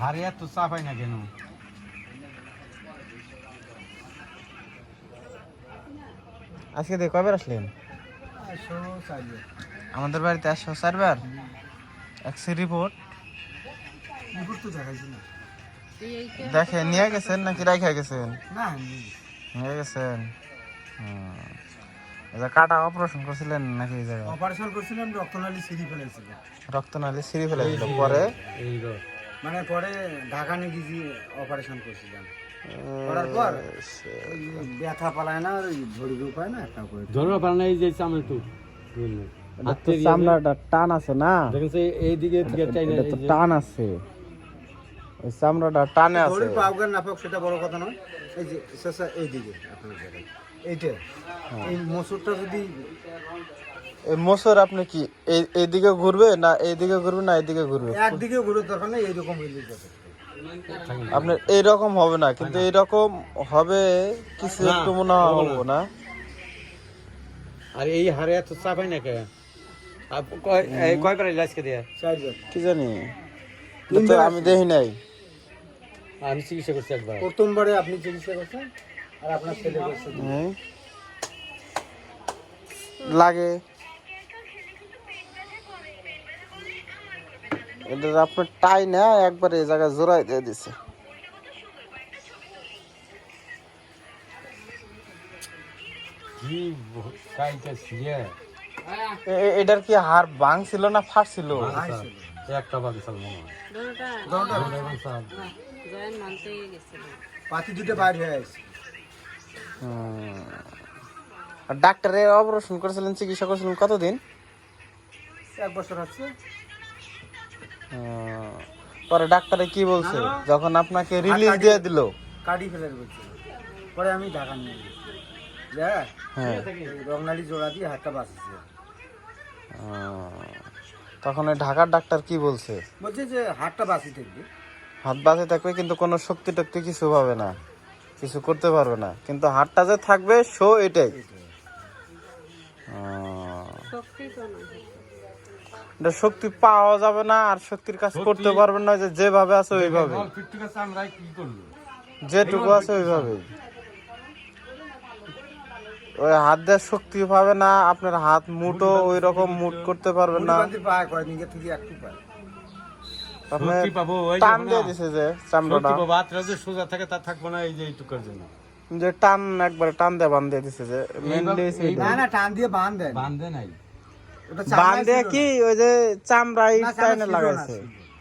হারে এত চাপাই না কেন? আজকে দিয়ে কবে আসলেন? আমাদের বাড়িতে আসছো চারবার? এক্সি রিপোর্ট দেখে নিয়ে গেছেন নাকি রাইখা গেছেন? না নিয়ে গেছেন। কাটা অপারেশন করছিলেন নাকি এই জায়গায়? অপারেশন করছিলাম রক্তনালী সিঁড়ি ফেলেছিল। রক্ত নালি সিঁড়ি ফেলে দিল পরে এই মানে পরে ঢাকা নিয়ে গিয়ে অপারেশন করছিলাম। করার পর ব্যথা পালায় না ওই পায় না একটা করে। ধরো পারে না এই যে চামড়া একটু চামড়াটা টান আছে না? এইদিকে টান আছে। ওই চামড়াটা টানে আছে। না সেটা বড় কথা নয়। এই যে এইদিকে আপনার এইটা এই মসুরটা যদি মোসর আপনি কি এই এইদিকে ঘুরবে না এইদিকে ঘুরবে না এইদিকে ঘুরবে? একদিকে ঘুরে দরকার নেই এইরকম হইলে আপনার এইরকম হবে না কিন্তু এইরকম হবে কিছু একটু মনে হবে না। আর এই হারে এত চাপাই না কে কয় এই কয়বার ইলাজ কে দিয়া? কি জানি? এটা তো আমি দেখি নাই। আমি চিকিৎসা করছি একবার। প্রথমবারে আপনি চিকিৎসা করছেন আর আপনার ছেলে করছে। হুম। লাগে। এটা আপনার টাই না একবার এই জায়গায় জোড়াই দিয়ে দিছে। এটার কি হাড় ভাঙছিল না ফাটছিল? একটা মনে হয়। জয়েন মানতে গেছিল। পাতি দুটো বাইরে হয়ে আছে হুম। অপারেশন করেছিলেন চিকিৎসা করেছিলেন কতদিন? এক বছর হচ্ছে হুম। পরে ডাক্তারে কি বলছে? যখন আপনাকে রিলিজ দিয়ে দিল। কাটি ফেলে বলছে। পরে আমি ঢাকা নিয়ে হ্যাঁ। রংনালি জোড়া দিয়ে হাতটা বাঁচছে তখন ওই ঢাকার ডাক্তার কি বলছে? বলছে যে হাতটা বাঁচি থাকবে হাত বাঁধে থাকবে কিন্তু কোনো শক্তি টক্তি কিছু পাবে না। কিছু করতে পারবে না। কিন্তু হাতটা যে থাকবে শো এটাই এটা শক্তি পাওয়া যাবে না আর শক্তির কাজ করতে পারবেন না যে যেভাবে আছে ওইভাবে। যেটুকু আছে ওইভাবে। ওই হাত দেওয়ার শক্তি পাবে না আপনার হাত মুটো ওই রকম মুট করতে পারবে না। টান দিয়ে। দিছে যে চামড়াটা। সত্যি বাবা হাতটা যে সোজা থাকে তা থাকব না এই যে এইটুকার জন্য। যে টান একবারে টান দিয়ে বান দিয়ে দিছে যে মেনলি না না টান দিয়ে বান্ধে নাই। বান দিয়ে ছিল কি ওই যে চামড়া টাইনে লাগাইছে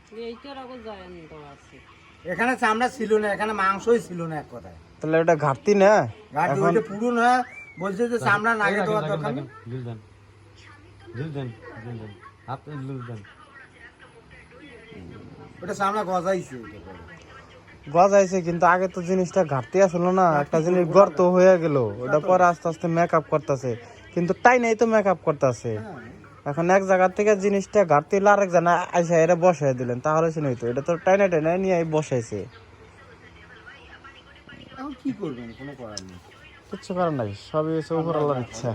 ছিল। এইটার আগে জয়েন দেওয়া আছে এখানে চামড়া ছিল না এখানে মাংসই ছিল না এক কথায়। তাহলে ওটা ঘাটতি না? গাড়ি ওইটা পুরনো বলছে যে চামড়া নাগে দেওয়ার দরকার নেই। দিল দেন দিল দেন দিল দেন আপনি দিল ওটা চামড়া গজাইছে গজাইছে কিন্তু আগে তো জিনিসটা ঘাটতি আসলো না। একটা জিনিস গর্ত হয়ে গেল। ওটা পরে আস্তে আস্তে মেকআপ করতেছে। কিন্তু তাই নাই তো মেকআপ করতেছে। এখন এক জায়গা থেকে জিনিসটা ঘাটতি হলে আরেক জানা আইসা এটা বসাই দিলেন তাহলে শুনে তো এটা তো টাইনে টাইনে নিয়ে বসাইছে। কি করবেন? কোনো করার নেই। কিচ্ছু করার নাই সবই হচ্ছে উপর আল্লাহর ইচ্ছা।